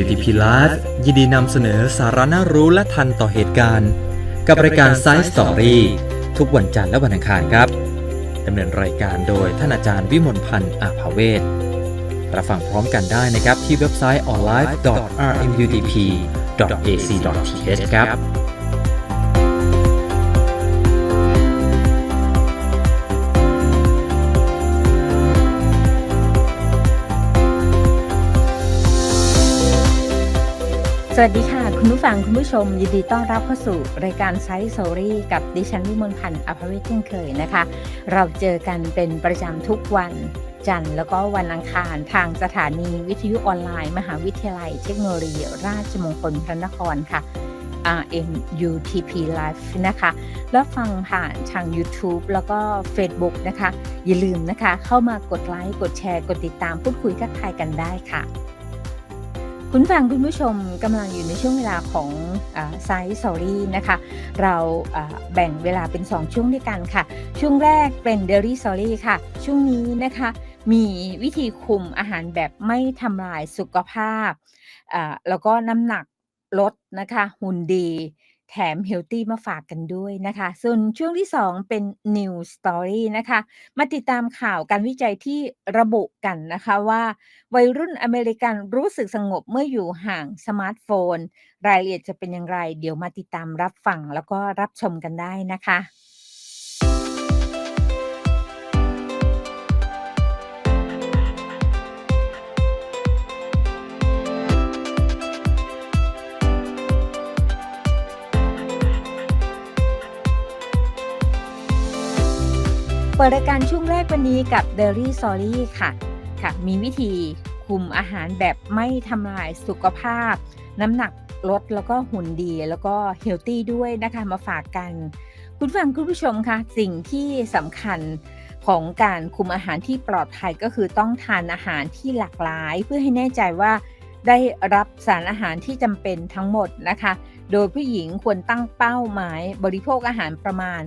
MUTP Live ยินดีนำเสนอสาระน่ารู้และทันต่อเหตุการณ์ กับรายการ Science Story ทุกวันจันทร์และวันอังคารครับดำเนินรายการโดยท่านอาจารย์วิมลพันธ์อาภาเวศรับฟังพร้อมกันได้นะครับที่เว็บไซต์ online.rmutp.ac.th ครับ สวัสดีค่ะ คุณผู้ฟังคุณผู้ชม ยินดีต้อนรับเข้าสู่รายการไซส์โซรี่กับดิฉันวิมลพันธ์อภเวทเช่นเคยนะคะ เราเจอกันเป็นประจำทุกวันจันทร์แล้วก็วันอังคารทางสถานีวิทยุออนไลน์ มหาวิทยาลัยเทคโนโลยีราชมงคลพระนครค่ะ RMUTP Live นะคะ แล้วฟังผ่านทาง YouTube แล้วก็ Facebook นะคะ อย่าลืมนะคะ เข้ามากดไลค์กดแชร์กดติดตามพูดคุยทักทายกันได้ค่ะ คุณฟังคุณผู้ชมกำลังอยู่ในช่วงเวลาของไซส์สอรี่นะคะ เราแบ่งเวลาเป็น 2 ช่วงด้วยกันค่ะ ช่วงแรกเป็นเดลี่สอรี่ค่ะ ช่วงนี้นะคะมีวิธีคุมอาหารแบบไม่ทำลายสุขภาพ แล้วก็น้ำหนักลดนะคะ หุ่นดี แถมเฮลตี้มาฝากกันด้วยนะคะ ส่วนช่วงที่ 2 เป็น New Story นะคะ มาติดตามข่าวการวิจัยที่ระบุกันนะคะว่า วัยรุ่นอเมริกันรู้สึกสงบเมื่ออยู่ห่างสมาร์ทโฟน รายละเอียดจะเป็นอย่างไร เดี๋ยวมาติดตามรับฟังแล้วก็รับชมกันได้นะคะ ปิดรายการช่วงแรกวันนี้กับ Dairy s o r y ค่ะค่ะ มีวิธีคุมอาหารแบบไม่ทำลายสุขภาพ น้ำหนักลดแล้วก็หุ่นดีแล้วก็เฮลตี้ด้วยนะคะมาฝากกัน คุณฟังคุณผู้ชมคะสิ่งที่สำคัญของการคุมอาหารที่ปลอดภัยก็คือต้องทานอาหารที่หลากหลาย เพื่อให้แน่ใจว่าได้รับสารอาหารที่จำเป็นทั้งหมดนะคะ โดยผู้หญิงควรตั้งเป้าหมายบริโภคอาหารประมาณ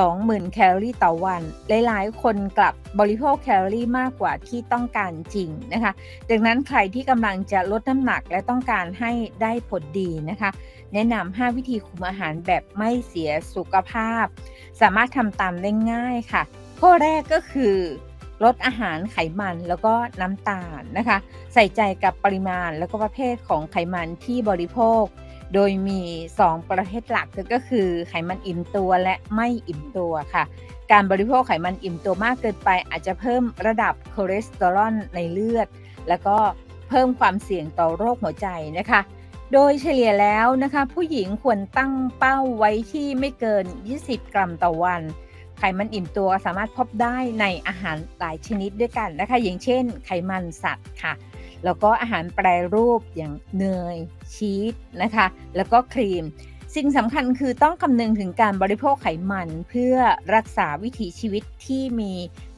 20,000 แคลอรี่ต่อวัน หลายๆ คนกลับบริโภคแคลอรี่มากกว่าที่ต้องการจริงนะคะ ดังนั้นใครที่กำลังจะลดน้ำหนักและต้องการให้ได้ผลดีนะคะ แนะนำ5วิธีคุมอาหารแบบไม่เสียสุขภาพ สามารถทำตามได้ง่ายค่ะ ข้อแรกก็คือลดอาหารไขมันแล้วก็น้ำตาลนะคะ ใส่ใจกับปริมาณแล้วก็ประเภทของไขมันที่บริโภค โดยมี 2 ประเภทหลักก็คือไขมันอิ่มตัวและไม่อิ่มตัวค่ะ การบริโภคไขมันอิ่มตัวมากเกินไป อาจจะเพิ่มระดับคอเลสเตอรอลในเลือด แล้วก็เพิ่มความเสี่ยงต่อโรคหัวใจนะคะ โดยเฉลี่ยแล้วนะคะ ผู้หญิงควรตั้งเป้าไว้ที่ไม่เกิน 20 กรัมต่อวัน ไขมันอิ่มตัวสามารถพบได้ในอาหารหลายชนิดด้วยกันนะคะ อย่างเช่น ไขมันสัตว์ค่ะ แล้วก็อาหารแปรรูปอย่างเนยชีสนะคะ แล้วก็ครีม สิ่งสำคัญคือต้องคำนึงถึงการบริโภคไขมันเพื่อรักษาวิถีชีวิตที่มี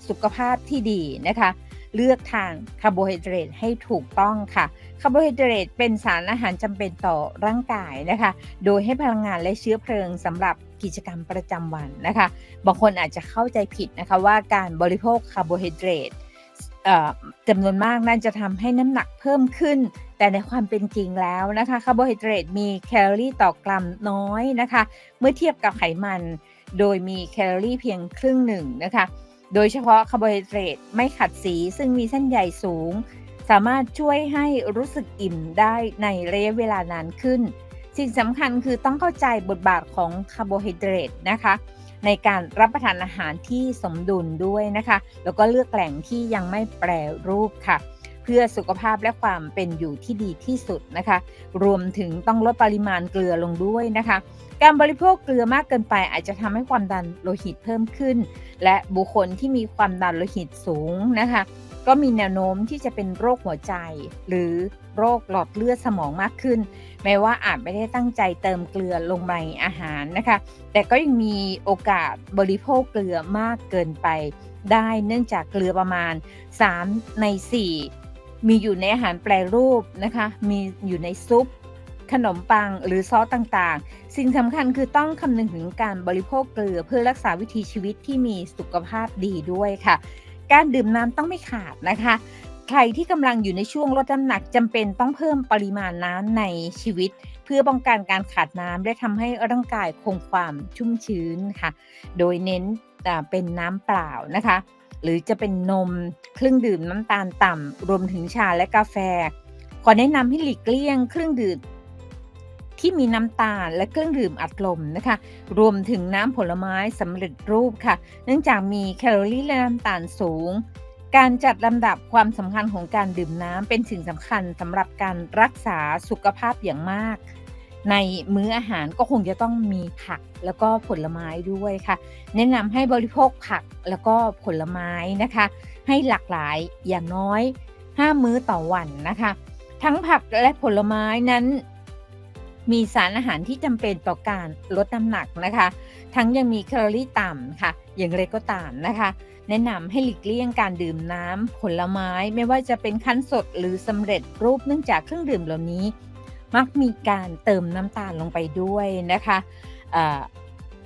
สุขภาพที่ดีนะคะ เลือกทานคาร์โบไฮเดรตให้ถูกต้องค่ะคาร์โบไฮเดรตเป็นสารอาหารจำเป็นต่อร่างกายนะคะ โดยให้พลังงานและเชื้อเพลิงสำหรับกิจกรรมประจำวันนะคะ บางคนอาจจะเข้าใจผิดนะคะว่าการบริโภคคาร์โบไฮเดรต จำนวนมากนั่นจะทำให้น้ำหนักเพิ่มขึ้น แต่ในความเป็นจริงแล้วนะคะคาร์โบไฮเดรตมีแคลอรี่ต่อกรัมน้อยนะคะ เมื่อเทียบกับไขมัน โดยมีแคลอรี่เพียงครึ่งหนึ่งนะคะ โดยเฉพาะคาร์โบไฮเดรตไม่ขัดสีซึ่งมีเส้นใยสูง สามารถช่วยให้รู้สึกอิ่มได้ในระยะเวลานานขึ้น สิ่งสำคัญคือต้องเข้าใจบทบาทของคาร์โบไฮเดรตนะคะ ในการรับประทานอาหารที่สมดุลด้วยนะคะ แล้วก็เลือกแหล่งที่ยังไม่แปรรูปค่ะ เพื่อสุขภาพและความเป็นอยู่ที่ดีที่สุดนะคะ รวมถึงต้องลดปริมาณเกลือลงด้วยนะคะ การบริโภคเกลือมากเกินไปอาจจะทำให้ความดันโลหิตเพิ่มขึ้น และบุคคลที่มีความดันโลหิตสูงนะคะ ก็มีแนวโน้มที่จะเป็นโรคหัวใจ หรือโรคหลอดเลือดสมองมากขึ้น แม้ว่าอาจไม่ได้ตั้งใจเติมเกลือลงในอาหารนะคะ แต่ก็ยังมีโอกาสบริโภคเกลือมากเกินไปได้เนื่องจากเกลือประมาณ 3 ใน 4 มีอยู่ในอาหารแปรรูปนะคะ มีอยู่ในซุป ขนมปังหรือซอสต่างๆ สิ่งสำคัญคือต้องคำนึงถึงการบริโภคเกลือเพื่อรักษาวิถีชีวิตที่มีสุขภาพดีด้วยค่ะ การดื่มน้ำต้องไม่ขาดนะคะ ใครที่กำลังอยู่ในช่วงลดน้ำหนักจำเป็นต้องเพิ่มปริมาณน้ำในชีวิต เพื่อป้องกันการขาดน้ำและทำให้ร่างกายคงความชุ่มชื้นค่ะ โดยเน้นเป็นน้ำเปล่านะคะ หรือจะเป็นนมเครื่องดื่มน้ำตาลต่ำรวมถึงชาและกาแฟขอแนะนำให้หลีกเลี่ยงเครื่องดื่ม ที่มีน้ำตาลและเครื่องดื่มอัดลมนะคะ รวมถึงน้ำผลไม้สำเร็จรูปค่ะ เนื่องจากมีแคลอรี่และน้ำตาลสูง การจัดลำดับความสำคัญของการดื่มน้ำเป็นสิ่งสำคัญสำหรับการรักษาสุขภาพอย่างมาก ในมื้ออาหารก็คงจะต้องมีผักแล้วก็ผลไม้ด้วยค่ะ แนะนำให้บริโภคผักแล้วก็ผลไม้นะคะ ให้หลากหลายอย่างน้อย 5 มื้อต่อวันนะคะ ทั้งผักและผลไม้นั้น มีสารอาหารที่จำเป็นต่อการลดน้ำหนักนะคะ ทั้งยังมีแคลอรี่ต่ำค่ะ อย่างไรก็ตามนะคะ แนะนำให้หลีกเลี่ยงการดื่มน้ำผลไม้ไม่ว่าจะเป็นคั้นสดหรือสำเร็จรูปเนื่องจากเครื่องดื่มเหล่านี้ มักมีการเติมน้ำตาลลงไปด้วยนะคะ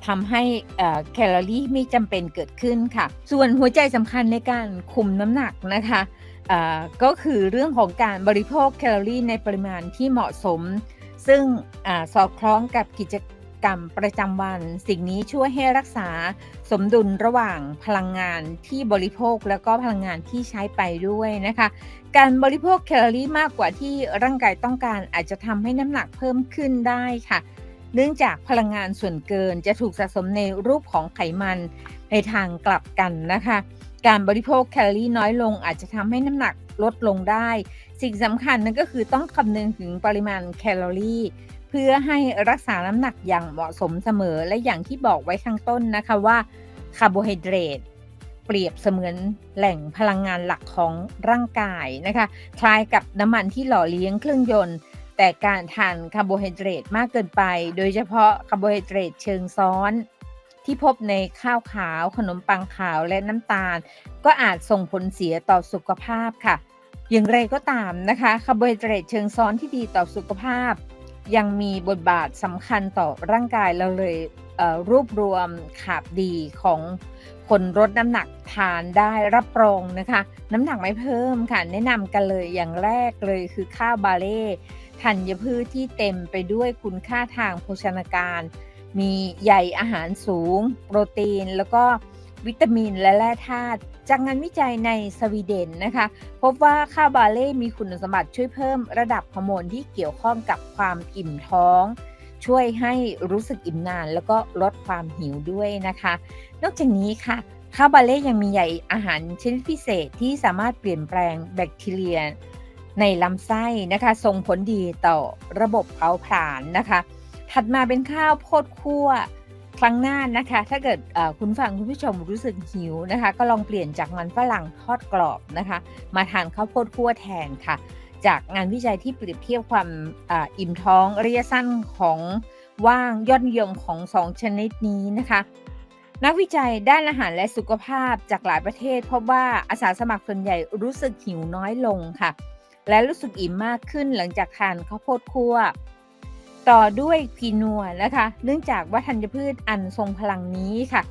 ทำให้แคลอรี่ไม่จำเป็นเกิดขึ้นค่ะ ส่วนหัวใจสำคัญในการคุมน้ำหนักนะคะก็คือเรื่องของการบริโภคแคลอรี่ในปริมาณที่เหมาะสม ซึ่งอสอดคล้องกับกิจกรรมประจำวัน สิ่งนี้ช่วยให้รักษาสมดุลระหว่างพลังงานที่บริโภคแล้วก็พลังงานที่ใช้ไปด้วยนะคะ การบริโภคแคลอรี่มากกว่าที่ร่างกายต้องการอาจจะทำให้น้ำหนักเพิ่มขึ้นได้ค่ะเนื่องจากพลังงานส่วนเกินจะถูกสะสมในรูปของไขมันในทางกลับกันนะคะ การบริโภคแคลอรี่น้อยลงอาจจะทำให้น้ำหนักลดลงได้ สิ่งสำคัญนั่นก็คือต้องคำนึงถึงปริมาณแคลอรี่ เพื่อให้รักษาน้ำหนักอย่างเหมาะสมเสมอและอย่างที่บอกไว้ข้างต้นนะคะว่าคาร์โบไฮเดรตเปรียบเสมือนแหล่งพลังงานหลักของร่างกายนะคะ คล้ายกับน้ำมันที่หล่อเลี้ยงเครื่องยนต์ แต่การทานคาร์โบไฮเดรตมากเกินไป โดยเฉพาะคาร์โบไฮเดรตเชิงซ้อนที่พบในข้าวขาว ขนมปังขาวและน้ำตาล ก็อาจส่งผลเสียต่อสุขภาพค่ะ อย่างไรก็ตามนะคะคาร์โบไฮเดรตเชิงซ้อนที่ดีต่อสุขภาพ ยังมีบทบาทสำคัญต่อร่างกายเราเลยเรวบรวมขาบดีของคนลดน้ำหนักทานได้รับรองนะคะ น้ำหนักไม่เพิ่มค่ะ แนะนำกันเลยอย่างแรกเลยคือข้าวบาเล่ธัญพืชที่เต็มไปด้วยคุณค่าทางโภชนาการ มีใยอาหารสูง โปรตีนแล้วก็ วิตามินและแร่ธาตุจากงานวิจัยในสวีเดนนะคะ พบว่าข้าวบาเล่มีคุณสมบัติช่วยเพิ่มระดับฮอร์โมนที่เกี่ยวข้องกับความอิ่มท้อง ช่วยให้รู้สึกอิ่มนาน แล้วก็ลดความหิวด้วยนะคะ นอกจากนี้ค่ะข้าวบาเล่ยังมีใยอาหารชนิดพิเศษที่สามารถเปลี่ยนแปลงแบคทีเรีย ในลำไส้นะคะส่งผลดีต่อระบบเผาผลาญนะคะ ถัดมาเป็นข้าวโพดคั่ว ครั้งหน้านะคะ ถ้าเกิดคุณฟังคุณผู้ชมรู้สึกหิวนะคะ ก็ลองเปลี่ยนจากมันฝรั่งทอดกรอบนะคะ มาทานข้าวโพดคั่วแทนค่ะ จากงานวิจัยที่เปรียบเทียบความออิ่มท้องระยะสั้นของว่างยอดนิยมของสองชนิดนี้นะคะ นักวิจัยด้านอาหารและสุขภาพจากหลายประเทศ พบว่าอาสาสมัครส่วนใหญ่รู้สึกหิวน้อยลงค่ะ และรู้สึกอิ่มมากขึ้นหลังจากทานข้าวโพดคั่ว ต่อด้วยคีนัวนะคะ เนื่องจากว่าธัญพืชอันทรงพลังนี้ค่ะ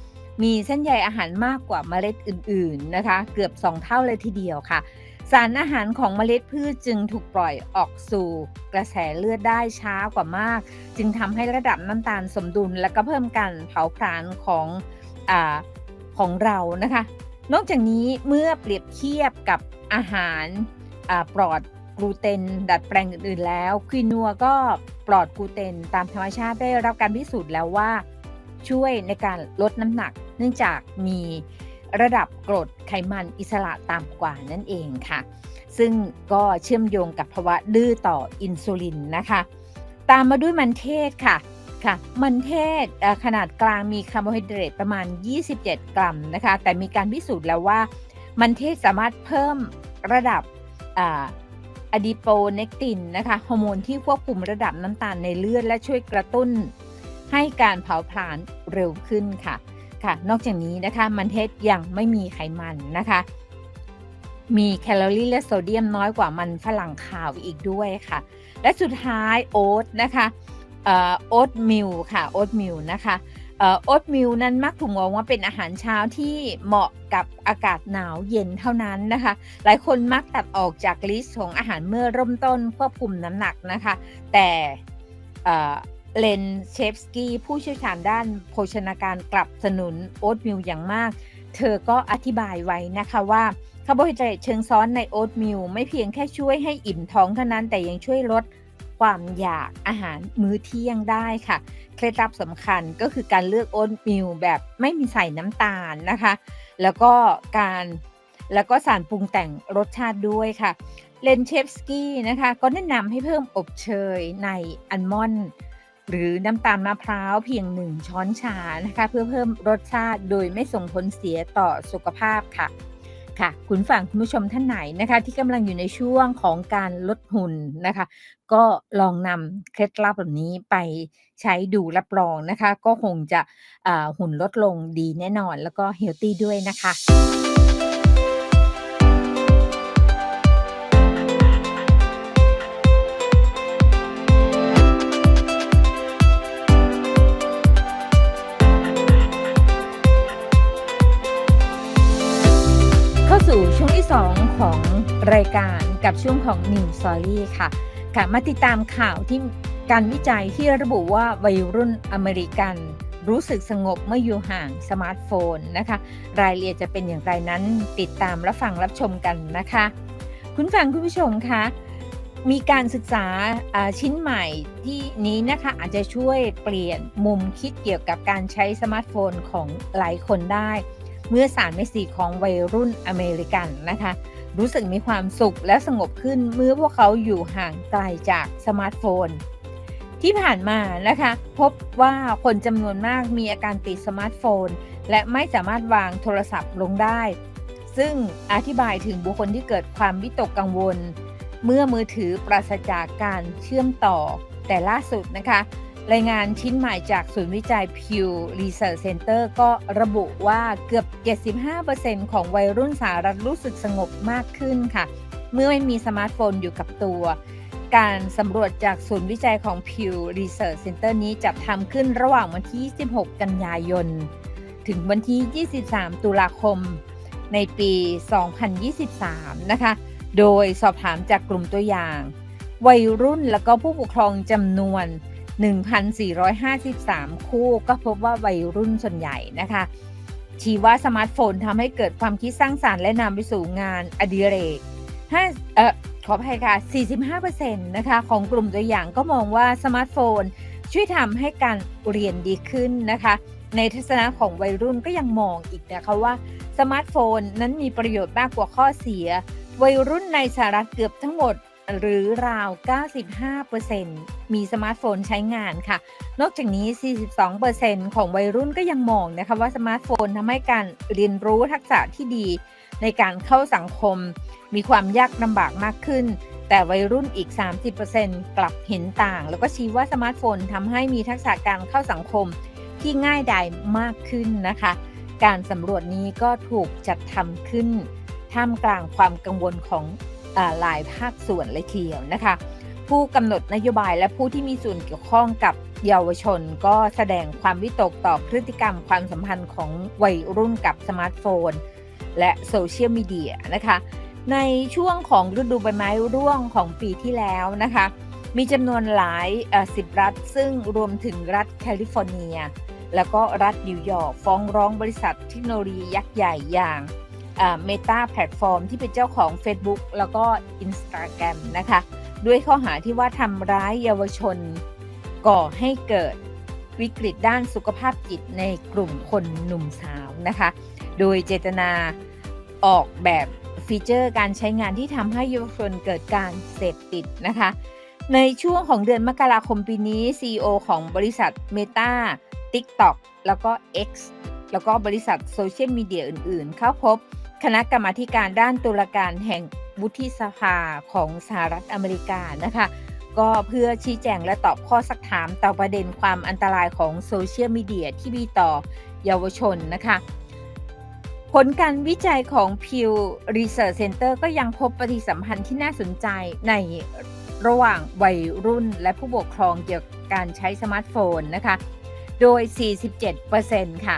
มีเส้นใยอาหารมากกว่าเมล็ดอื่นๆนะคะ เกือบ 2 เท่าเลยทีเดียวค่ะ สารอาหารของเมล็ดพืชจึงถูกปล่อยออกสู่กระแสเลือดได้ช้ากว่ามาก จึงทำให้ระดับน้ำตาลสมดุล และก็เพิ่มการเผาผลาญของอของเรานะคะ นอกจากนี้เมื่อเปรียบเทียบกับอาหารปลอด กลูเตน ดัดแปลงอื่นๆแล้วควินัวก็ปลอดกลูเตนตามธรรมชาติได้รับการพิสูจน์แล้วว่า ช่วยในการลดน้ำหนัก เนื่องจากมีระดับกรดไขมันอิสระต่ำกว่านั่นเองค่ะ ซึ่งก็เชื่อมโยงกับภาวะดื้อต่ออินซูลินนะคะ ตามมาด้วยมันเทศค่ะค่ะ มันเทศขนาดกลางมีคาร์โบไฮเดรตประมาณ 27 กรัมนะคะ แต่มีการพิสูจน์แล้วว่า มันเทศสามารถเพิ่มระดับ อะดิโปเนกตินนะคะฮอร์โมนที่ควบคุมระดับน้ำตาลในเลือด และช่วยกระตุ้น ให้การเผาผลาญเร็วขึ้นค่ะค่ะ นอกจากนี้นะคะมันเทศยังไม่มีไขมันนะคะ มีแคลอรี่และโซเดียมน้อยกว่ามันฝรั่งขาวอีกด้วยค่ะ และสุดท้ายโอ๊ตนะคะโอ๊ตมิลค่ะโอ๊ตมิลนะคะ โอ๊ตมิลนั้นมักถูกมองว่าเป็นอาหารเช้าที่เหมาะกับอากาศหนาวเย็นเท่านั้นนะคะ หลายคนมักตัดออกจากลิสต์ของอาหารเมื่อเริ่มต้นควบคุมน้ำหนักนะคะ แต่เลนเชฟสกี้ผู้เชี่ยวชาญด้านโภชนาการกลับสนุนโอ๊ตมิลอย่างมาก เธอก็อธิบายไว้นะคะว่าคาร์โบไฮเดรตเชิงซ้อนในโอ๊ตมิลไม่เพียงแค่ช่วยให้อิ่มท้องเท่านั้นแต่ยังช่วยลด ความอยากอาหารมื้อเที่ยงได้ค่ะ เคล็ดลับสำคัญก็คือการเลือกโอ๊ตมิลแบบไม่มีใส่น้ำตาลนะคะ แล้วก็การแล้วก็สารปรุงแต่งรสชาติด้วยค่ะเลนเชฟสกี้นะคะก็แนะนำให้เพิ่มอบเชยในอัลมอนด์หรือน้ำตาลมะพร้าวเพียงหนึ่งช้อนชานะคะ เพื่อเพิ่มรสชาติโดยไม่ส่งผลเสียต่อสุขภาพค่ะ ค่ะ คุณฝั่งคุณผู้ชมท่านไหนนะคะ ที่กำลังอยู่ในช่วงของการลดหุ่นนะคะ ก็ลองนำเคล็ดลับแบบนี้ไปใช้ดูรับรองนะคะ ก็คงจะหุ่นลดลงดีแน่นอน แล้วก็เฮลตี้ด้วยนะคะ ช่วงที่ 2 ของรายการกับช่วงของ New Story ค่ะค่ะมาติดตามข่าวที่การวิจัยที่ระบุว่าวัยรุ่นอเมริกัน รู้สึกสงบเมื่ออยู่ห่างสมาร์ทโฟนนะคะ รายละเอียดจะเป็นอย่างไรนั้นติดตามรับฟังรับชมกันนะคะ คุณฟังคุณผู้ชมคะมีการศึกษาชิ้นใหม่ที่นี้นะคะอาจจะช่วยเปลี่ยนมุมคิดเกี่ยวกับการใช้สมาร์ทโฟนของหลายคนได้ เมื่อสารเมสีของวัยรุ่นอเมริกันนะคะ รู้สึกมีความสุขและสงบขึ้นเมื่อพวกเขาอยู่ห่างไกลจากสมาร์ทโฟน ที่ผ่านมานะคะ พบว่าคนจำนวนมากมีอาการติดสมาร์ทโฟน และไม่สามารถวางโทรศัพท์ลงได้ ซึ่งอธิบายถึงบุคคลที่เกิดความวิตกกังวล เมื่อมือถือปราศจากการเชื่อมต่อแต่ล่าสุดนะคะ รายงานชิ้นใหม่จากศูนย์วิจัย Pew Research Center ก็ระบุว่าเกือบ 75%ของวัยรุ่นสหรัฐรู้สึกสงบมากขึ้นค่ะ เมื่อไม่มีสมาร์ทโฟนอยู่กับตัว การสำรวจจากศูนย์วิจัยของ Pew Research Center นี้จัดทำขึ้นระหว่างวันที่26กันยายน ถึงวันที่ 23 ตุลาคม ในปี 2023 นะคะ โดยสอบถามจากกลุ่มตัวอย่าง วัยรุ่นและก็ผู้ปกครองจำนวน 1,453 คู่ก็พบว่าวัยรุ่นส่วนใหญ่นะคะชี้ว่าสมาร์ทโฟนทำให้เกิดความคิดสร้างสารรค์และนำไปสู่งานอดิเรกห้าเอ่อขออภัยค่ะ 45%นะคะของกลุ่มตัวอย่างก็มองว่าสมาร์ทโฟน ช่วยทำให้การเรียนดีขึ้นนะคะ ในทัศนะของวัยรุ่นก็ยังมองอีกนะคะว่าสมาร์ทโฟนนั้นมีประโยชน์มากกว่าข้อเสีย วัยรุ่นในสหรัฐเกือบทั้งหมด หรือราว 95%มีสมาร์ทโฟนใช้งานค่ะ นอกจากนี้ 42%ของวัยรุ่นก็ยังมองนะคะว่าสมาร์ทโฟนทำให้การเรียนรู้ทักษะที่ดี ในการเข้าสังคม มีความยากลำบากมากขึ้น แต่วัยรุ่นอีก 30%กลับเห็นต่าง แล้วก็ชี้ว่าสมาร์ทโฟนทำให้มีทักษะการเข้าสังคมที่ง่ายดายมากขึ้นนะคะ การสำรวจนี้ก็ถูกจัดทำขึ้น ท่ามกลางความกังวลของ หลายภาคส่วนเลยทีเดียวนะคะ ผู้กำหนดนโยบายและผู้ที่มีส่วนเกี่ยวข้องกับเยาวชนก็แสดงความวิตกต่อพฤติกรรมความสัมพันธ์ของวัยรุ่นกับสมาร์ทโฟน และโซเชียลมีเดียนะคะ ในช่วงของฤดูใบไม้ร่วงของปีที่แล้วนะคะ มีจำนวนหลายสิบรัฐ ซึ่งรวมถึงรัฐแคลิฟอร์เนีย แล้วก็รัฐนิวยอร์กฟ้องร้องบริษัทเทคโนโลยียักษ์ใหญ่อย่าง เมตาแพลตฟอร์มที่เป็นเจ้าของ Facebook แล้วก็ Instagram นะคะ ด้วยข้อหาที่ว่าทำร้ายเยาวชน ก่อให้เกิดวิกฤตด้านสุขภาพจิตในกลุ่มคนหนุ่มสาวนะคะ โดยเจตนาออกแบบฟีเจอร์การใช้งานที่ทำให้เยาวชนเกิดการเสพติดนะคะ ในช่วงของเดือนมกราคมปีนี้ CEO ของบริษัท Meta TikTok แล้วก็ X แล้วก็บริษัทโซเชียลมีเดียอื่น ๆ เข้าพบ คณะกรรมาการด้านตุลาการแห่งวุฒิสภาของสหรัฐอเมริกานะคะ ก็เพื่อชี้แจงและตอบข้อสักถามต่อประเด็นความอันตรายของโซเชียลมีเดียที่มีต่อเยาวชนนะคะ ผลการวิจัยของ Pew Research Center ก็ยังพบปฏิสัมพันธ์ที่น่าสนใจในระหว่างวัยรุ่นและผู้ปกครองเกี่ยวกับการใช้สมาร์ทโฟนนะคะ โดย 47%ค่ะ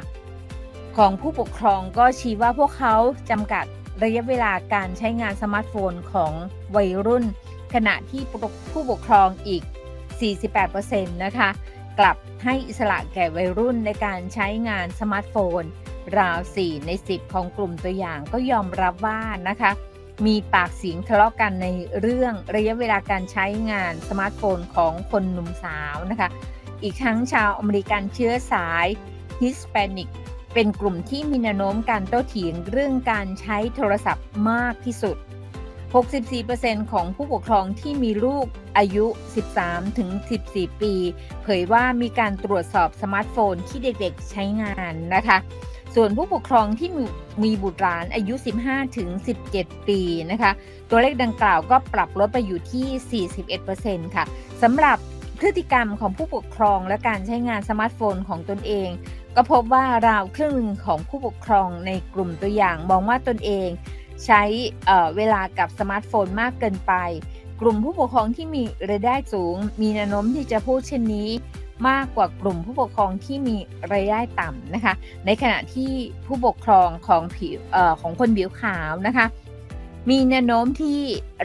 ของผู้ปกครองก็ชี้ว่าพวกเขาจำกัดระยะเวลาการใช้งานสมาร์ทโฟนของวัยรุ่น ขณะที่ผู้ปกครองอีก 48%นะคะ กลับให้อิสระแก่วัยรุ่นในการใช้งานสมาร์ทโฟน ราว 4 ใน 10 ของกลุ่มตัวอย่างก็ยอมรับว่านะคะ มีปากเสียงทะเลาะกันในเรื่องระยะเวลาการใช้งานสมาร์ทโฟนของคนหนุ่มสาวนะคะ อีกทั้งชาวอเมริกันเชื้อสายฮิสแปนิก เป็นกลุ่มที่มีแนวโน้มการโต้เถียงเรื่องการใช้โทรศัพท์มากที่สุด 64%ของผู้ปกครองที่มีลูกอายุ 13-14 ปี เผยว่ามีการตรวจสอบสมาร์ทโฟนที่เด็กๆใช้งานนะคะ ส่วนผู้ปกครองที่มีมีบุตรหลานอายุ 15-17 ปีนะคะ ตัวเลขดังกล่าวก็ปรับลดไปอยู่ที่ 41%ค่ะสำหรับพฤติกรรมของผู้ปกครองและการใช้งานสมาร์ทโฟนของตนเอง ก็พบว่าราวครึ่งหนึ่งของผู้ปกครองในกลุ่มตัวอย่างมองว่าตนเองใช้เวลากับสมาร์ทโฟนมากเกินไป กลุ่มผู้ปกครองที่มีรายได้สูง มีแนวโน้มที่จะพูดเช่นนี้ มากกว่ากลุ่มผู้ปกครองที่มีรายได้ต่ำนะคะ ในขณะที่ผู้ปกครองของผิวอของคนผิวขาวนะคะ มีแนวโน้มที่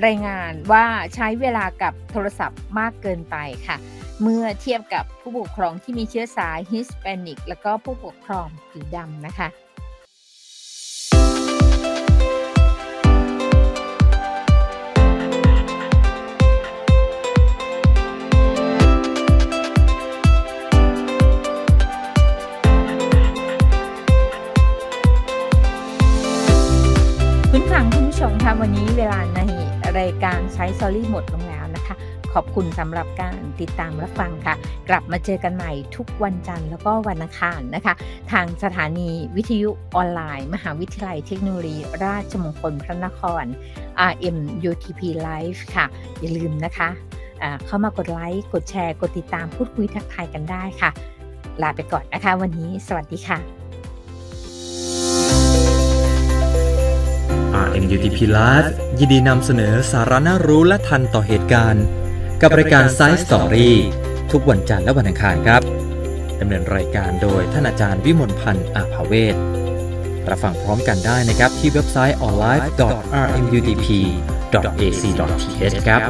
รายงานว่าใช้เวลากับโทรศัพท์มากเกินไปค่ะ เมื่อเทียบกับผู้ปกครองที่มีเชื้อสายฮิสแปนิก แล้วก็ผู้ปกครองผิวดำนะคะคุณฟังคุณผู้ชมคะวันนี้เวลาในรายการใช้ซอรี่หมดลงแล้ว ขอบคุณสำหรับการติดตามรับฟังค่ะ กลับมาเจอกันใหม่ทุกวันจันทร์แล้วก็วันอังคารนะคะ ทางสถานีวิทยุออนไลน์ มหาวิทยาลัยเทคโนโลยี ราชมงคลพระนคร RM UTP Live ค่ะ อย่าลืมนะคะเข้ามากดไลค์กดแชร์กดติดตามพูดคุยทักทายกันได้ค่ะ ลาไปก่อนนะคะ วันนี้สวัสดีค่ะ RMUTP Live ยินดีนำเสนอสาระน่ารู้และทันต่อเหตุการณ์ กับรายการ Science Story ทุกวันจันทร์และวันอังคารครับดำเนินรายการโดยท่านอาจารย์วิมลพันธ์อาภาเวศรับฟังพร้อมกันได้นะครับที่เว็บไซต์ onlive.rmudp.ac.th ครับ